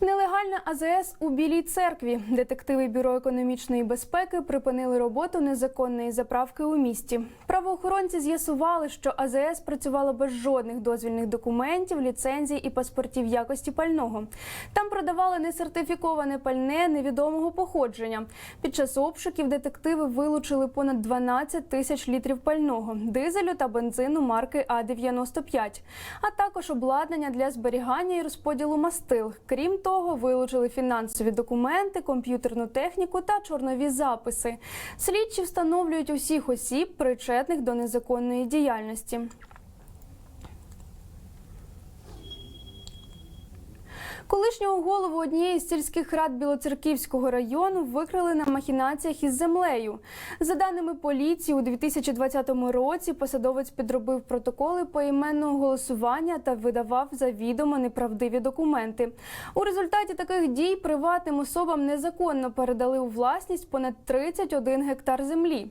Нелегальна АЗС у Білій церкві. Детективи бюро економічної безпеки припинили роботу незаконної заправки у місті. Правоохоронці з'ясували, що АЗС працювала без жодних дозвільних документів, ліцензій і паспортів якості пального. Там продавали несертифіковане пальне невідомого походження. Під час обшуків детективи вилучили понад 12 тисяч літрів пального, дизелю та бензину марки А 95 а також обладнання для зберігання і розподілу мастил. Крім того, вилучили фінансові документи, комп'ютерну техніку та чорнові записи. Слідчі встановлюють усіх осіб, причетних до незаконної діяльності. Колишнього голову однієї з сільських рад Білоцерківського району викрили на махінаціях із землею. За даними поліції, у 2020 році посадовець підробив протоколи поіменного голосування та видавав завідомо неправдиві документи. У результаті таких дій приватним особам незаконно передали у власність понад 31 гектар землі.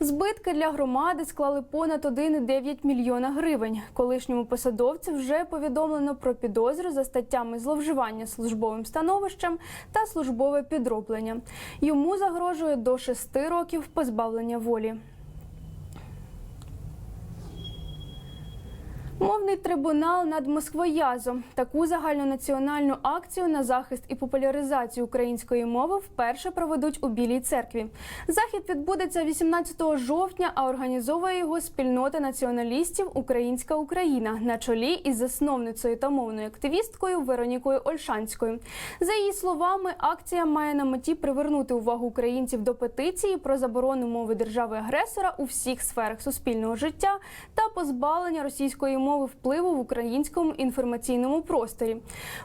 Збитки для громади склали понад 1,9 мільйона гривень. Колишньому посадовцю вже повідомлено про підозру за статтями зловживання службовим становищем та службове підроблення. Йому загрожує до 6 років позбавлення волі. Мовний трибунал над Москвоязом. Таку загальнонаціональну акцію на захист і популяризацію української мови вперше проведуть у Білій церкві. Захід відбудеться 18 жовтня, а організовує його спільнота націоналістів Українська Україна на чолі із засновницею та мовною активісткою Веронікою Ольшанською. За її словами, акція має на меті привернути увагу українців до петиції про заборону мови держави-агресора у всіх сферах суспільного життя та позбавлення російської мови впливу в українському інформаційному просторі.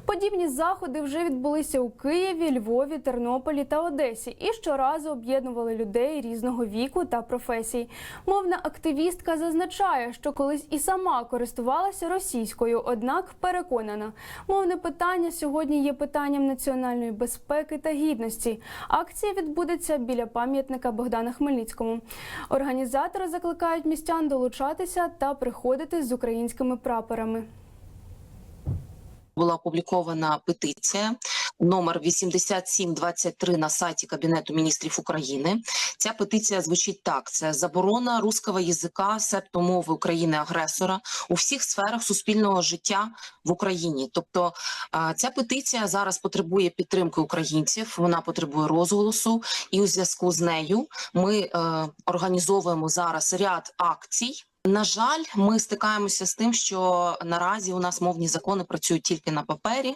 Подібні заходи вже відбулися у Києві, Львові, Тернополі та Одесі і щоразу об'єднували людей різного віку та професій. Мовна активістка зазначає, що колись і сама користувалася російською, однак переконана, мовне питання сьогодні є питанням національної безпеки та гідності. Акція відбудеться біля пам'ятника Богдана Хмельницькому. Організатори закликають містян долучатися та приходити з українськими прапорами. була опублікована петиція номер 8723 на сайті Кабінету міністрів України. Ця петиція звучить так: це заборона руского язика, септо мови України агресора у всіх сферах суспільного життя в Україні. Тобто ця петиція зараз потребує підтримки українців, вона потребує розголосу, і у зв'язку з нею ми е, організовуємо зараз ряд акцій. На жаль, ми стикаємося з тим, що наразі у нас мовні закони працюють тільки на папері.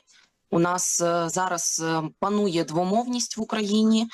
У нас е, зараз е, панує двомовність в Україні,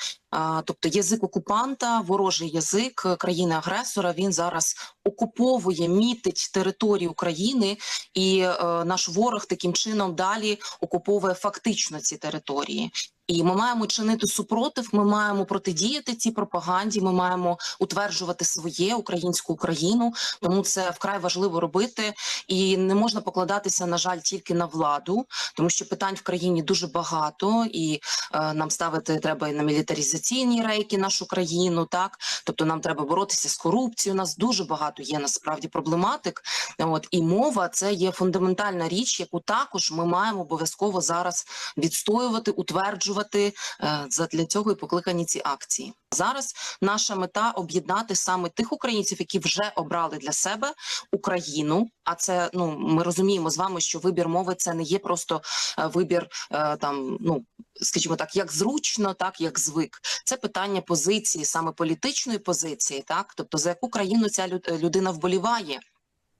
тобто язик окупанта, ворожий язик е, країни-агресора. Він зараз окуповує, мітить територію України, і наш ворог таким чином далі окуповує фактично ці території. І ми маємо чинити супротив. Ми маємо протидіяти цій пропаганді. Ми маємо утверджувати своє українську Україну. Тому це вкрай важливо робити. І не можна покладатися, на жаль, тільки на владу, тому що питань в країні дуже багато, і е, нам ставити треба і на мілітаризаційні рейки нашу країну. Так, тобто нам треба боротися з корупцією. У нас дуже багато є насправді проблематик. От і мова це є фундаментальна річ, яку також ми маємо обов'язково зараз відстоювати, утверджувати. Е, Задля цього і покликані ці акції. Зараз наша мета об'єднати саме тих українців, які вже обрали для себе Україну. А це ну ми розуміємо з вами, що вибір мови це не є просто е, вибір е, там, ну скажімо так, як зручно, так як звик. Це питання позиції, саме політичної позиції, так тобто за яку країну ця люд- людина вболіває.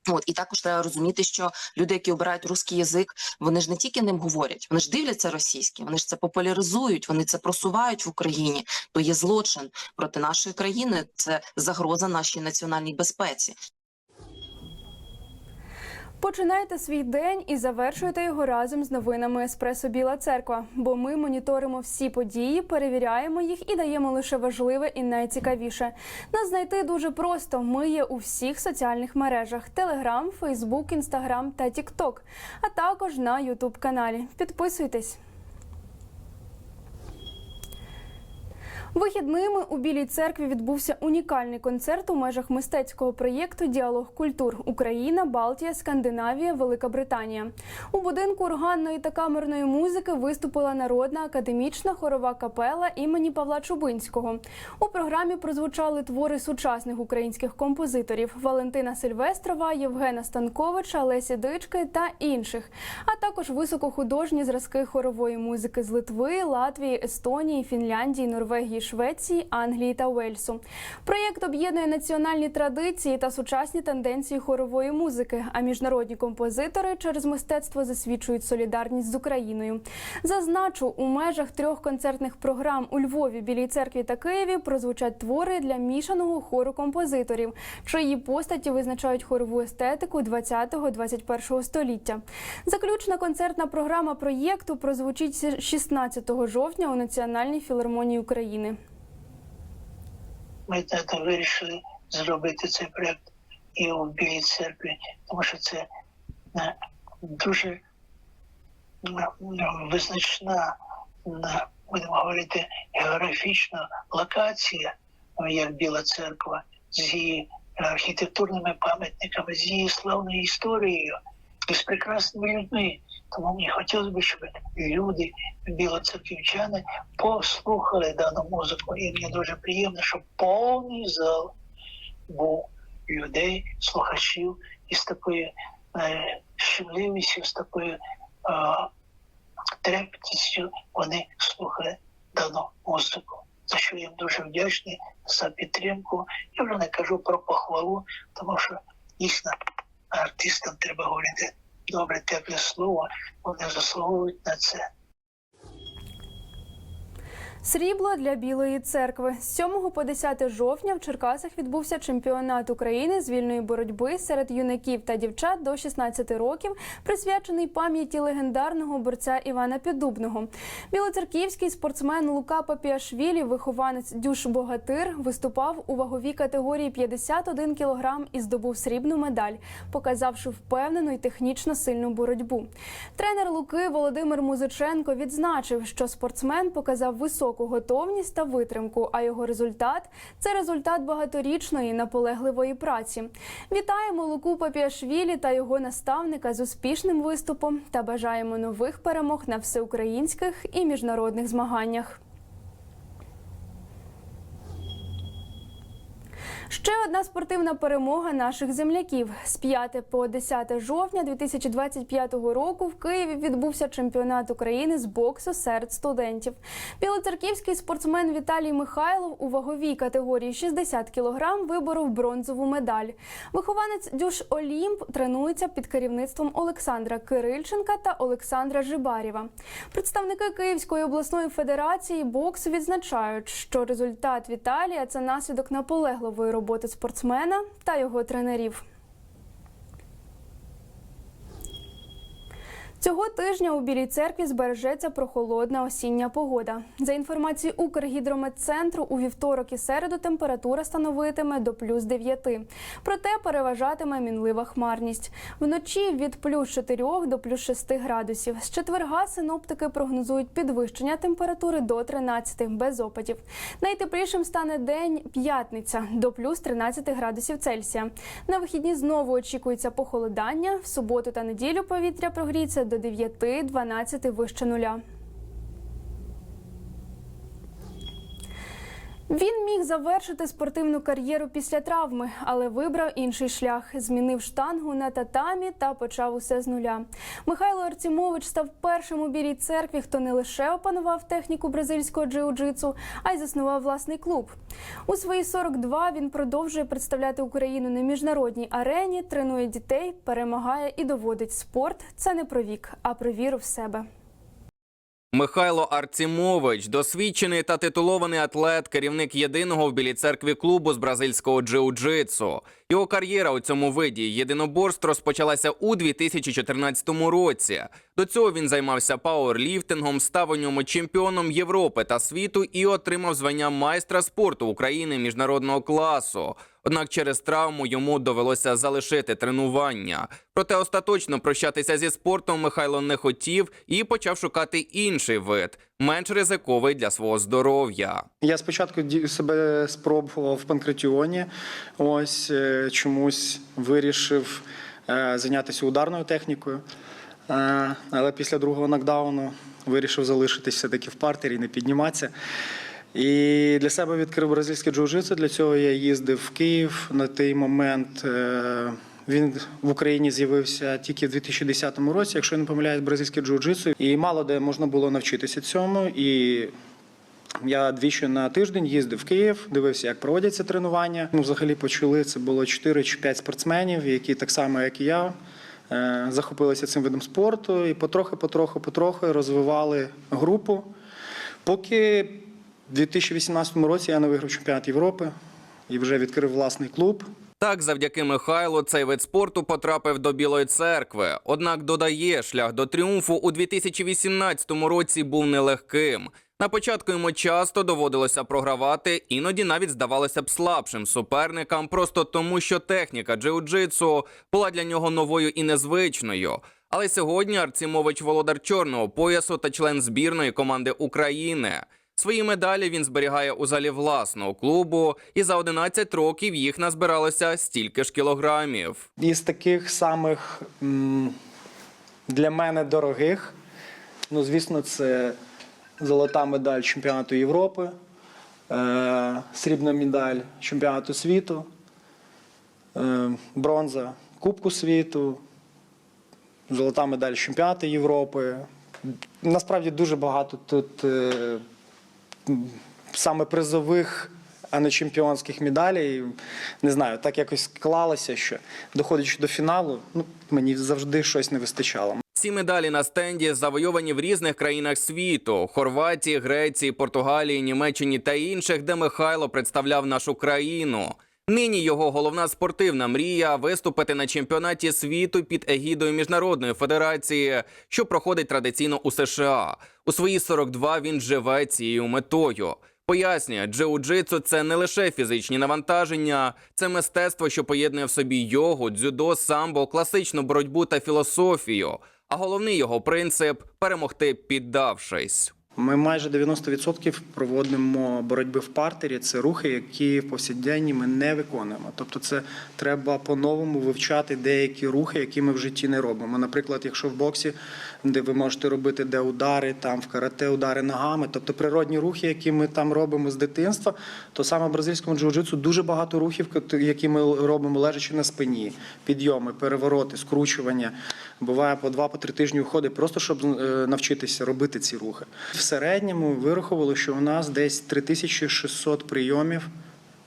От і також треба розуміти, що люди, які обирають русський язик, вони ж не тільки ним говорять, вони ж дивляться російське, вони ж це популяризують, вони це просувають в Україні. То є злочин проти нашої країни, це загроза нашій національній безпеці. Починайте свій день і завершуйте його разом з новинами Еспресо Біла Церква. Бо ми моніторимо всі події, перевіряємо їх і даємо лише важливе і найцікавіше. Нас знайти дуже просто. Ми є у всіх соціальних мережах: Телеграм, Фейсбук, Інстаграм та Тікток, а також на Ютуб каналі. Підписуйтесь. Вихідними у Білій церкві відбувся унікальний концерт у межах мистецького проєкту Діалог культур Україна, Балтія, Скандинавія, Велика Британія. У будинку органної та камерної музики виступила народна академічна хорова капела імені Павла Чубинського. У програмі прозвучали твори сучасних українських композиторів Валентина Сильвестрова, Євгена Станковича, Лесі Дички та інших, а також високохудожні зразки хорової музики з Литви, Латвії, Естонії, Фінляндії, Норвегії, Швеції, Англії та Уельсу. Проєкт об'єднує національні традиції та сучасні тенденції хорової музики. А міжнародні композитори через мистецтво засвідчують солідарність з Україною. Зазначу, у межах трьох концертних програм у Львові, Білій церкві та Києві прозвучать твори для мішаного хору композиторів, чиї постаті визначають хорову естетику 20-21 століття. Заключна концертна програма проєкту прозвучить 16 жовтня у Національній філармонії України. Ми тато вирішили зробити цей проект і у Білій церкві, тому що це е, дуже е, визначна, е, будемо говорити, географічна локація, як Біла церква, з її архітектурними пам'ятниками, з її славною історією і з прекрасними людьми. Тому мені хотілося б, щоб люди, білоцерківчани, послухали дану музику. І мені дуже приємно, що повний зал був людей, слухачів із такою е, щемливістю, з такою е, трепетністю вони слухали дану музику. За що їм дуже вдячний за підтримку. Я вже не кажу про похвалу, тому що дійсно артистам треба говорити добре, тепле слово, вони заслуговують на це. Срібло для Білої церкви з 7 по 10 жовтня в Черкасах відбувся чемпіонат України з вільної боротьби серед юнаків та дівчат до 16 років, присвячений пам'яті легендарного борця Івана Піддубного. Білоцерківський спортсмен Лука Папіашвілі, вихованець Дюш Богатир, виступав у ваговій категорії 51 кг і здобув срібну медаль, показавши впевнену і технічно сильну боротьбу. Тренер Луки Володимир Музиченко відзначив, що спортсмен показав високу готовність та витримку, а його результат це результат багаторічної наполегливої праці. Вітаємо Луку Папіашвілі та його наставника з успішним виступом та бажаємо нових перемог на всеукраїнських і міжнародних змаганнях. Ще одна спортивна перемога наших земляків. З 5 по 10 жовтня 2025 року в Києві відбувся чемпіонат України з боксу серед студентів. Білоцерківський спортсмен Віталій Михайлов у ваговій категорії 60 кг виборов бронзову медаль. Вихованець Дюш Олімп тренується під керівництвом Олександра Кирильченка та Олександра Жибарєва. Представники Київської обласної федерації боксу відзначають, що результат Віталія це наслідок наполегливої роботи спортсмена та його тренерів. Цього тижня у Білій церкві збережеться прохолодна осіння погода. За інформацією Укргідрометцентру, у вівторок і середу температура становитиме до плюс 9. Проте переважатиме мінлива хмарність. Вночі від плюс 4 до плюс 6 градусів. З четверга синоптики прогнозують підвищення температури до 13 без опадів. Найтеплішим стане день п'ятниця до плюс 13 градусів Цельсія. На вихідні знову очікується похолодання. В суботу та неділю повітря прогріється до 9-12 вище нуля. Він міг завершити спортивну кар'єру після травми, але вибрав інший шлях. Змінив штангу на татамі та почав усе з нуля. Михайло Арцімович став першим у білій церкві, хто не лише опанував техніку бразильського джиу-джитсу, а й заснував власний клуб. У свої 42 він продовжує представляти Україну на міжнародній арені, тренує дітей, перемагає і доводить спорт. Це не про вік, а про віру в себе. Михайло Арцімович, досвідчений та титулований атлет, керівник єдиного в білій церкві клубу з бразильського джиу-джитсу. Його кар'єра у цьому виді єдиноборств розпочалася у 2014 році. До цього він займався пауерліфтингом, став у ньому чемпіоном Європи та світу і отримав звання майстра спорту України міжнародного класу. Однак через травму йому довелося залишити тренування. Проте остаточно прощатися зі спортом Михайло не хотів і почав шукати інший вид, менш ризиковий для свого здоров'я. Я спочатку себе спробував в панкратіоні. Ось е, чомусь вирішив е, зайнятися ударною технікою. Е, Але після другого нокдауну вирішив залишитись все-таки в партері не підніматися. І для себе відкрив бразильське джиу-джитсу. Для цього я їздив в Київ на той момент. е, Він в Україні з'явився тільки в 2010 році, якщо я не помиляюсь, бразильське джиу-джитсу. І мало де можна було навчитися цьому. І я двічі на тиждень їздив в Київ, дивився, як проводяться тренування. Ну, взагалі почали це було 4 чи 5 спортсменів, які так само, як і я, е, захопилися цим видом спорту і потрохи, потрохи, потрохи розвивали групу. Поки в 2018 році я не виграв чемпіонат Європи і вже відкрив власний клуб. Так, завдяки Михайлу, цей вид спорту потрапив до Білої церкви. Однак додає, шлях до тріумфу у 2018 році був нелегким. На початку йому часто доводилося програвати, іноді навіть здавалося б слабшим суперникам, просто тому, що техніка джиу-джитсу була для нього новою і незвичною. Але сьогодні Арцімович володар чорного поясу та член збірної команди України. Свої медалі він зберігає у залі власного клубу, і за 11 років їх назбиралося стільки ж кілограмів. Із таких самих для мене дорогих, ну, звісно, це золота медаль чемпіонату Європи, е, срібна медаль чемпіонату світу, е, бронза Кубку світу, золота медаль чемпіонату Європи. Насправді дуже багато тут е, саме призових, а не чемпіонських медалей. Не знаю, так якось склалося, що доходячи до фіналу, ну, мені завжди щось не вистачало. Ці медалі на стенді завойовані в різних країнах світу: Хорватії, Греції, Португалії, Німеччині та інших, де Михайло представляв нашу країну. Нині його головна спортивна мрія виступити на чемпіонаті світу під егідою міжнародної федерації, що проходить традиційно у США. У свої 42 він живе цією метою. Пояснює, джиу-джитсу – це не лише фізичні навантаження, це мистецтво, що поєднує в собі йогу, дзюдо, самбо, класичну боротьбу та філософію. А головний його принцип перемогти, піддавшись. Ми майже 90% проводимо боротьби в партері. Це рухи, які в повсякденні ми не виконуємо. Тобто, це треба по-новому вивчати деякі рухи, які ми в житті не робимо. Наприклад, якщо в боксі, де ви можете робити де удари, там в карате удари ногами, тобто природні рухи, які ми там робимо з дитинства, то саме в бразильському джиу-джитсу дуже багато рухів, які ми робимо лежачи на спині, підйоми, перевороти, скручування. Буває по два, по тижні уходи, просто щоб е, навчитися робити ці рухи. Середньому вирахували, що у нас десь 3600 прийомів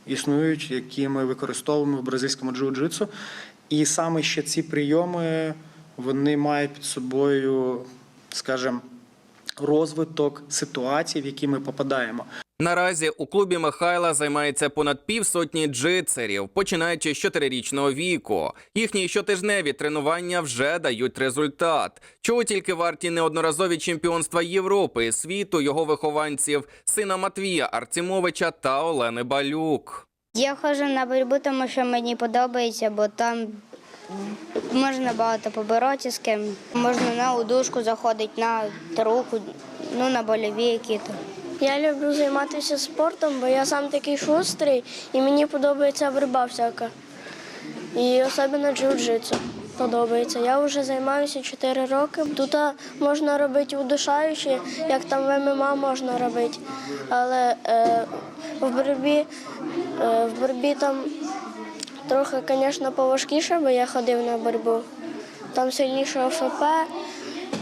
існують, які ми використовуємо в бразильському джиу-джитсу. І саме ще ці прийоми вони мають під собою, скажімо, розвиток ситуацій, в які ми попадаємо. Наразі у клубі Михайла займається понад півсотні джитсерів, починаючи з чотирирічного віку. Їхні щотижневі тренування вже дають результат. Чого тільки варті неодноразові чемпіонства Європи і світу його вихованців, сина Матвія Арцімовича та Олени Балюк. Я ходжу на боротьбу, тому що мені подобається, бо там можна багато поборотися з ким. Можна на удушку заходити, на руку, ну на больові які-то. Я люблю займатися спортом, бо я сам такий шустрий і мені подобається боротьба всяка. І особливо джиу-джитсу подобається. Я вже займаюся 4 роки. Тут можна робити удушаючі, як там в ММА можна робити. Але е, в боротьбі, е, в боротьбі там трохи, звісно, поважкіше, бо я ходив на боротьбу. Там сильніше ОФП.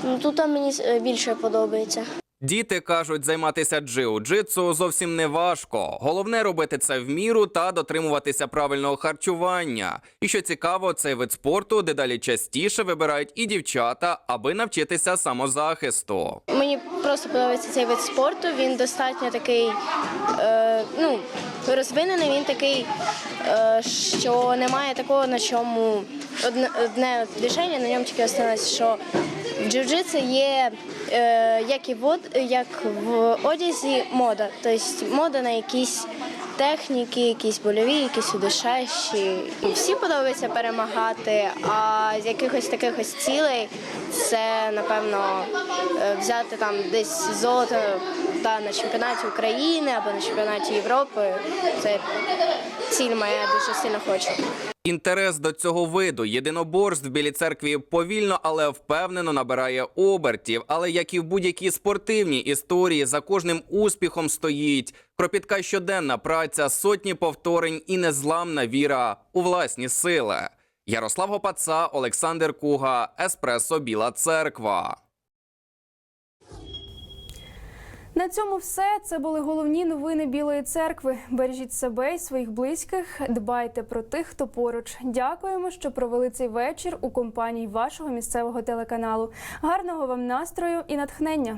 Ну, Тут мені е, більше подобається. Діти кажуть, займатися джиу-джитсу зовсім не важко. Головне робити це в міру та дотримуватися правильного харчування. І що цікаво, цей вид спорту дедалі частіше вибирають і дівчата, аби навчитися самозахисту. Мені просто подобається цей вид спорту. Він достатньо такий е, ну, розвинений, він такий, е, що немає такого, на чому одне, одне движення, на ньому тільки остановиться, що в джиу-джитсу є е, як і в, як в одязі мода. Тобто мода на якісь техніки, якісь больові, якісь удушащі. Всі подобається перемагати, а з якихось таких ось цілей це напевно е, взяти там десь золото та на чемпіонаті України або на чемпіонаті Європи. Це ціль моя, дуже сильно хочу. Інтерес до цього виду єдиноборств в Білій церкві повільно, але впевнено набирає обертів. Але як і в будь-якій спортивній історії, за кожним успіхом стоїть кропітка щоденна праця, сотні повторень і незламна віра у власні сили. Ярослав Гопаца, Олександр Куга, Еспресо Біла Церква. На цьому все. Це були головні новини Білої церкви. Бережіть себе і своїх близьких. Дбайте про тих, хто поруч. Дякуємо, що провели цей вечір у компанії вашого місцевого телеканалу. Гарного вам настрою і натхнення.